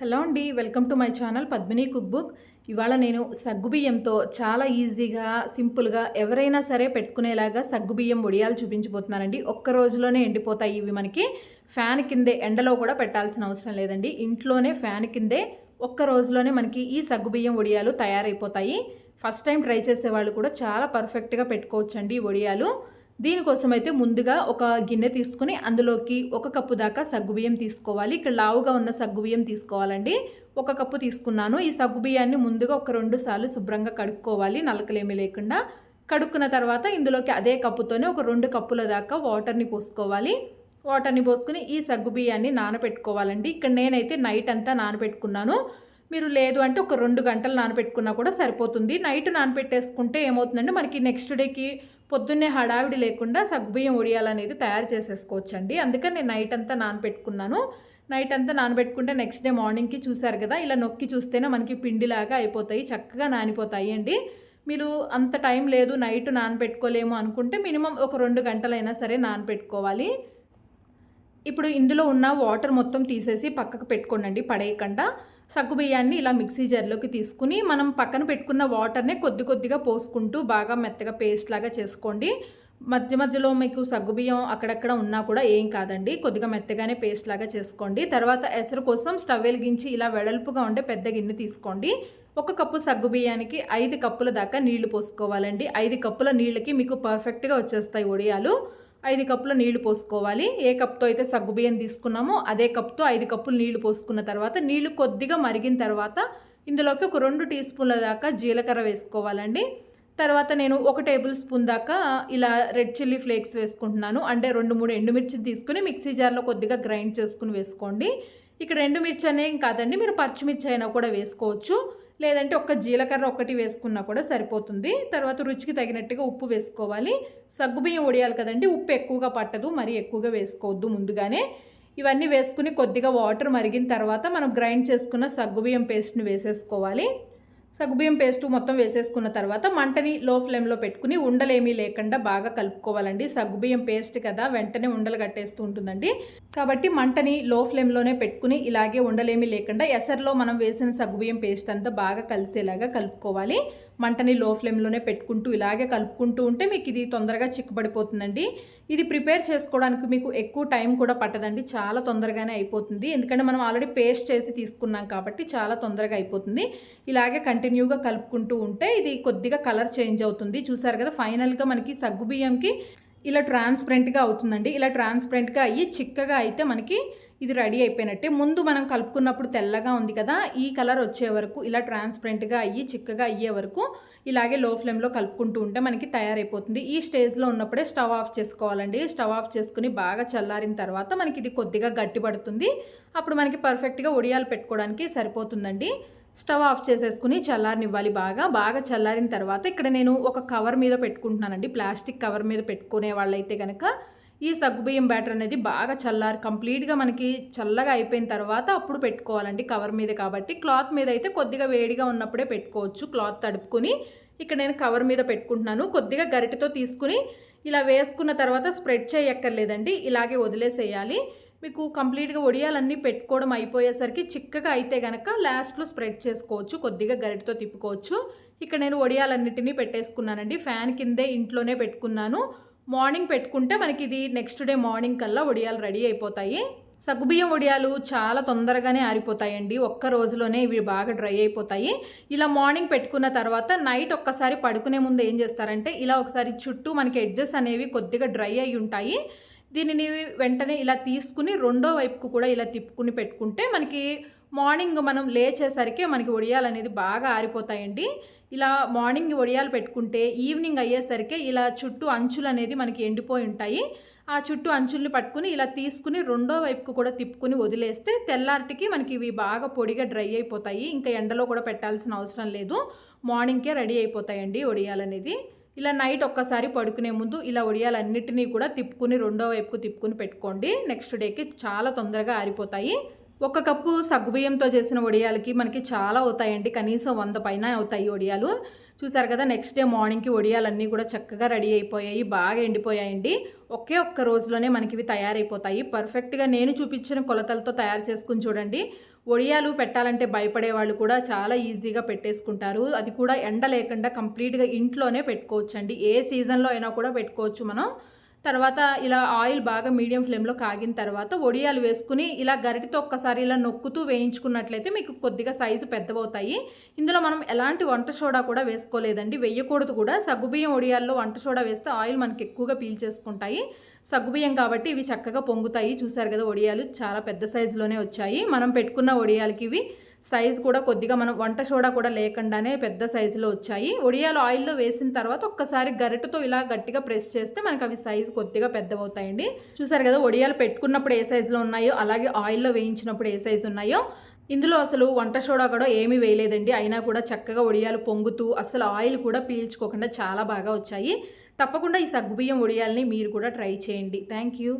Hello అండి welcome to my channel Padmini cook book. ఇవాళ నేను సగ్గుబియ్యంతో చాలా ఈజీగా సింపుల్గా ఎవరైనా సరే పెట్టుకునేలాగా సగ్గుబియ్యం వడియాలు చూపించబోతున్నానండి. ఒక్క రోజులోనే ఎండిపోతాయి ఇవి మనకి. ఫ్యాన్ కిందే ఎండలో కూడా పెట్టాల్సిన అవసరం లేదండి. ఇంట్లోనే ఫ్యాన్ కిందే ఒక్క రోజులోనే మనకి ఈ సగ్గుబియ్యం వడియాలు తయారైపోతాయి. ఫస్ట్ టైం ట్రై చేసే వాళ్ళు కూడా చాలా పర్ఫెక్ట్గా పెట్టుకోవచ్చండి ఈ వడియాలు. దీనికోసం అయితే ముందుగా ఒక గిన్నె తీసుకుని అందులోకి ఒక కప్పు దాకా సగ్గుబియ్యం తీసుకోవాలి. ఇక్కడ లావుగా ఉన్న సగ్గుబియ్యం తీసుకోవాలండి. ఒక కప్పు తీసుకున్నాను. ఈ సగ్గుబియ్యాన్ని ముందుగా ఒక రెండు సార్లు శుభ్రంగా కడుక్కోవాలి. నలకలేమి లేకుండా కడుక్కున్న తర్వాత ఇందులోకి అదే కప్పుతోనే ఒక రెండు కప్పుల దాకా వాటర్ని పోసుకోవాలి. వాటర్ని పోసుకుని ఈ సగ్గుబియ్యాన్ని నానబెట్టుకోవాలండి ఇక్కడ నేనైతే నైట్ అంతా నానబెట్టుకున్నాను మీరు లేదు అంటే ఒక రెండు గంటలు నానబెట్టుకున్నా కూడా సరిపోతుంది. నైట్ నానబెట్టేసుకుంటే ఏమవుతుందంటే మనకి నెక్స్ట్ డేకి పొద్దున్నే హడావిడి లేకుండా సగ్గుబియ్యం ఒడియాలనేది తయారు చేసేసుకోవచ్చండి. అందుకని నేను నైట్ అంతా నానబెట్టుకున్నాను. నైట్ అంతా నానబెట్టుకుంటే నెక్స్ట్ డే మార్నింగ్కి చూసారు కదా ఇలా నొక్కి చూస్తేనే మనకి పిండిలాగా అయిపోతాయి చక్కగా నానిపోతాయి అండి మీరు అంత టైం లేదు నైట్ నానబెట్టుకోలేము అనుకుంటే మినిమం ఒక రెండు గంటలైనా సరే నానబెట్టుకోవాలి. ఇప్పుడు ఇందులో ఉన్న వాటర్ మొత్తం తీసేసి పక్కకు పెట్టుకోండి పడేయకుండా. సగ్గుబియ్యాన్ని ఇలా మిక్సీ జార్లోకి తీసుకుని మనం పక్కన పెట్టుకున్న వాటర్నే కొద్ది కొద్దిగా పోసుకుంటూ బాగా మెత్తగా పేస్ట్ లాగా చేసుకోండి. మధ్య మధ్యలో మీకు సగ్గుబియ్యం అక్కడక్కడ ఉన్నా కూడా ఏం కాదండి. కొద్దిగా మెత్తగానే పేస్ట్ లాగా చేసుకోండి. తర్వాత ఎసరు కోసం స్టవ్ వెలిగించి ఇలా వెడల్పుగా ఉండే పెద్ద గిన్నె తీసుకోండి. ఒక కప్పు సగ్గుబియ్యానికి ఐదు కప్పుల దాకా నీళ్ళు పోసుకోవాలండి. ఐదు కప్పుల నీళ్ళకి మీకు పర్ఫెక్ట్గా వచ్చేస్తాయి ఒడియాలు. ఐదు కప్పుల నీళ్ళు పోసుకోవాలి. ఏ కప్తో అయితే సగ్గుబియ్యం తీసుకున్నామో అదే కప్తో ఐదు కప్పులు నీళ్ళు పోసుకున్న తర్వాత నీళ్ళు కొద్దిగా మరిగిన తర్వాత ఇందులోకి ఒక రెండు టీ స్పూన్ల దాకా జీలకర్ర వేసుకోవాలండి. తర్వాత నేను ఒక టేబుల్ స్పూన్ దాకా ఇలా రెడ్ చిల్లీ ఫ్లేక్స్ వేసుకుంటున్నాను. అంటే రెండు మూడు ఎండుమిర్చిని తీసుకుని మిక్సీ జార్లో కొద్దిగా గ్రైండ్ చేసుకుని వేసుకోండి. ఇక్కడ ఎండుమిర్చి అనేం కాదండి మీరు పచ్చిమిర్చి అయినా కూడా వేసుకోవచ్చు. లేదంటే ఒక్క జీలకర్ర ఒకటి వేసుకున్నా కూడా సరిపోతుంది. తర్వాత రుచికి తగినట్టుగా ఉప్పు వేసుకోవాలి. సగ్గుబియ్యం ఉడియాలి కదండి ఉప్పు ఎక్కువగా పట్టదు మరి ఎక్కువగా వేసుకోవద్దు ముందుగానే. ఇవన్నీ వేసుకుని కొద్దిగా వాటర్ మరిగిన తర్వాత మనం గ్రైండ్ చేసుకున్న సగ్గుబియ్యం పేస్ట్ని వేసేసుకోవాలి. సగుబియ్యం పేస్ట్ మొత్తం వేసేసుకున్న తర్వాత మంటని లో ఫ్లేమ్లో పెట్టుకుని ఉండలేమీ లేకుండా బాగా కలుపుకోవాలండి. సగ్గుబియ్యం పేస్ట్ కదా వెంటనే ఉండలు కట్టేస్తూ ఉంటుందండి. కాబట్టి మంటని లో ఫ్లేమ్లోనే పెట్టుకుని ఇలాగే ఉండలేమీ లేకుండా ఎసర్లో మనం వేసిన సగ్గుబియ్యం పేస్ట్ అంతా బాగా కలిసేలాగా కలుపుకోవాలి. మంటని లో ఫ్లేమ్లోనే పెట్టుకుంటూ ఇలాగే కలుపుకుంటూ ఉంటే మీకు ఇది తొందరగా చిక్కుబడిపోతుందండి. ఇది ప్రిపేర్ చేసుకోవడానికి మీకు ఎక్కువ టైం కూడా పట్టదండి. చాలా తొందరగానే అయిపోతుంది. ఎందుకంటే మనం ఆల్రెడీ పేస్ట్ చేసి తీసుకున్నాం కాబట్టి చాలా తొందరగా అయిపోతుంది. ఇలాగే కంటిన్యూగా కలుపుకుంటూ ఉంటే ఇది కొద్దిగా కలర్ చేంజ్ అవుతుంది. చూసారు కదా ఫైనల్గా మనకి సగ్గుబియ్యంకి ఇలా ట్రాన్స్పరెంట్గా అవుతుందండి. ఇలా ట్రాన్స్పరెంట్గా అయ్యి చిక్కగా అయితే మనకి ఇది రెడీ అయిపోయినట్టే. ముందు మనం కలుపుకున్నప్పుడు తెల్లగా ఉంది కదా ఈ కలర్ వచ్చే వరకు ఇలా ట్రాన్స్పరెంట్గా అయ్యి చిక్కగా అయ్యే వరకు ఇలాగే లో ఫ్లేమ్లో కలుపుకుంటూ ఉంటే మనకి తయారైపోతుంది. ఈ స్టేజ్లో ఉన్నప్పుడే స్టవ్ ఆఫ్ చేసుకోవాలండి. స్టవ్ ఆఫ్ చేసుకుని బాగా చల్లారిన తర్వాత మనకి ఇది కొద్దిగా గట్టిపడుతుంది అప్పుడు మనకి పర్ఫెక్ట్గా ఒడియాలు పెట్టుకోవడానికి సరిపోతుందండి. స్టవ్ ఆఫ్ చేసేసుకుని చల్లారనివ్వాలి బాగా. బాగా చల్లారిన తర్వాత ఇక్కడ నేను ఒక కవర్ మీద పెట్టుకుంటున్నానండి. ప్లాస్టిక్ కవర్ మీద పెట్టుకునే వాళ్ళైతే కనుక ఈ సగ్గుబియ్యం బ్యాటర్ అనేది బాగా చల్లారి కంప్లీట్గా మనకి చల్లగా అయిపోయిన తర్వాత అప్పుడు పెట్టుకోవాలండి కవర్ మీద కాబట్టి. క్లాత్ మీద అయితే కొద్దిగా వేడిగా ఉన్నప్పుడే పెట్టుకోవచ్చు. క్లాత్ తడుపుకొని ఇక్కడ నేను కవర్ మీద పెట్టుకుంటున్నాను. కొద్దిగా గరిటతో తీసుకుని ఇలా వేసుకున్న తర్వాత స్ప్రెడ్ చేయక్కర్లేదండి. ఇలాగే వదిలేసేయాలి. మీకు కంప్లీట్గా ఒడియాలన్నీ పెట్టుకోవడం అయిపోయేసరికి చిక్కగా అయితే కనుక లాస్ట్లో స్ప్రెడ్ చేసుకోవచ్చు. కొద్దిగా గరిటతో తిప్పుకోవచ్చు. ఇక్కడ నేను ఒడియాలన్నిటినీ పెట్టేసుకున్నానండి. ఫ్యాన్ కిందే ఇంట్లోనే పెట్టుకున్నాను. మార్నింగ్ పెట్టుకుంటే మనకి ఇది నెక్స్ట్ డే మార్నింగ్ కల్లా వడియాలు రెడీ అయిపోతాయి. సగ్గుబియ్యం వడియాలు చాలా తొందరగానే ఆరిపోతాయండి. ఒక్క రోజులోనే ఇవి బాగా డ్రై అయిపోతాయి. ఇలా మార్నింగ్ పెట్టుకున్న తర్వాత నైట్ ఒక్కసారి పడుకునే ముందు ఏం చేస్తారంటే ఇలా ఒకసారి చుట్టూ మనకి ఎడ్జెస్ అనేవి కొద్దిగా డ్రై అయి ఉంటాయి. దీనిని వెంటనే ఇలా తీసుకుని రెండో వైపుకు కూడా ఇలా తిప్పుకుని పెట్టుకుంటే మనకి మార్నింగ్ మనం లేచేసరికి మనకి వడియాలు అనేది బాగా ఆరిపోతాయండి. ఇలా మార్నింగ్ వడియాలు పెట్టుకుంటే ఈవినింగ్ అయ్యేసరికి ఇలా చుట్టూ అంచులు అనేది మనకి ఎండిపోయి ఉంటాయి. ఆ చుట్టూ అంచుల్ని పట్టుకుని ఇలా తీసుకుని రెండో వైపుకు కూడా తిప్పుకుని వదిలేస్తే తెల్లారిటికి మనకి ఇవి బాగా పొడిగా డ్రై అయిపోతాయి. ఇంకా ఎండలో కూడా పెట్టాల్సిన అవసరం లేదు. మార్నింగ్కే రెడీ అయిపోతాయండి ఒడియాలు అనేది. ఇలా నైట్ ఒక్కసారి పడుకునే ముందు ఇలా ఒడియాలన్నిటినీ కూడా తిప్పుకుని రెండో వైపుకు తిప్పుకుని పెట్టుకోండి. నెక్స్ట్ డేకి చాలా తొందరగా ఆరిపోతాయి. ఒక కప్పు సగ్గుబియ్యంతో చేసిన వడియాలకి మనకి చాలా అవుతాయండి. కనీసం వంద పైన అవుతాయి వడియాలు చూసారు కదా నెక్స్ట్ డే మార్నింగ్కి వడియాలన్నీ కూడా చక్కగా రెడీ అయిపోయాయి బాగా ఎండిపోయాయండి. ఒకే ఒక్క రోజులోనే మనకి ఇవి తయారైపోతాయి. పర్ఫెక్ట్గా నేను చూపించిన కొలతలతో తయారు చేసుకుని చూడండి. వడియాలు పెట్టాలంటే భయపడే వాళ్ళు కూడా చాలా ఈజీగా పెట్టేసుకుంటారు. అది కూడా ఎండ లేకుండా కంప్లీట్గా ఇంట్లోనే పెట్టుకోవచ్చండి. ఏ సీజన్లో అయినా కూడా పెట్టుకోవచ్చు మనం. తర్వాత ఇలా ఆయిల్ బాగా మీడియం ఫ్లేమ్లో కాగిన తర్వాత వడియాలు వేసుకుని ఇలా గరిటితో ఒక్కసారి ఇలా నొక్కుతూ వేయించుకున్నట్లయితే మీకు కొద్దిగా సైజు పెద్దవవుతాయి. ఇందులో మనం ఎలాంటి వంట సోడా కూడా వేసుకోలేదండి. వేయకూడదు కూడా. సగ్గుబియ్యం వడియాల్లో వంట సోడా వేస్తే ఆయిల్ మనకి ఎక్కువగా పీల్చేసుకుంటాయి సగ్గుబియ్యం కాబట్టి ఇవి చక్కగా పొంగుతాయి. చూసారు కదా వడియాలు చాలా పెద్ద సైజులోనే వచ్చాయి. మనం పెట్టుకున్న ఒడియాలకి ఇవి సైజు కూడా కొద్దిగా మనం వంట సోడా కూడా లేకుండానే పెద్ద సైజులో వచ్చాయి. వడియాలు ఆయిల్లో వేసిన తర్వాత ఒక్కసారి గరిటతో ఇలా గట్టిగా ప్రెస్ చేస్తే మనకు అవి సైజు కొద్దిగా పెద్దవవుతాయండి. చూసారు కదా వడియాలు పెట్టుకున్నప్పుడు ఏ సైజులో ఉన్నాయో అలాగే ఆయిల్లో వేయించినప్పుడు ఏ సైజు ఉన్నాయో. ఇందులో అసలు వంట సోడా కూడా ఏమీ వేయలేదండి. అయినా కూడా చక్కగా వడియాలు పొంగుతూ అసలు ఆయిల్ కూడా పీల్చుకోకుండా చాలా బాగా వచ్చాయి. తప్పకుండా ఈ సగ్గుబియ్యం వడియాల్ని మీరు కూడా ట్రై చేయండి. Thank you.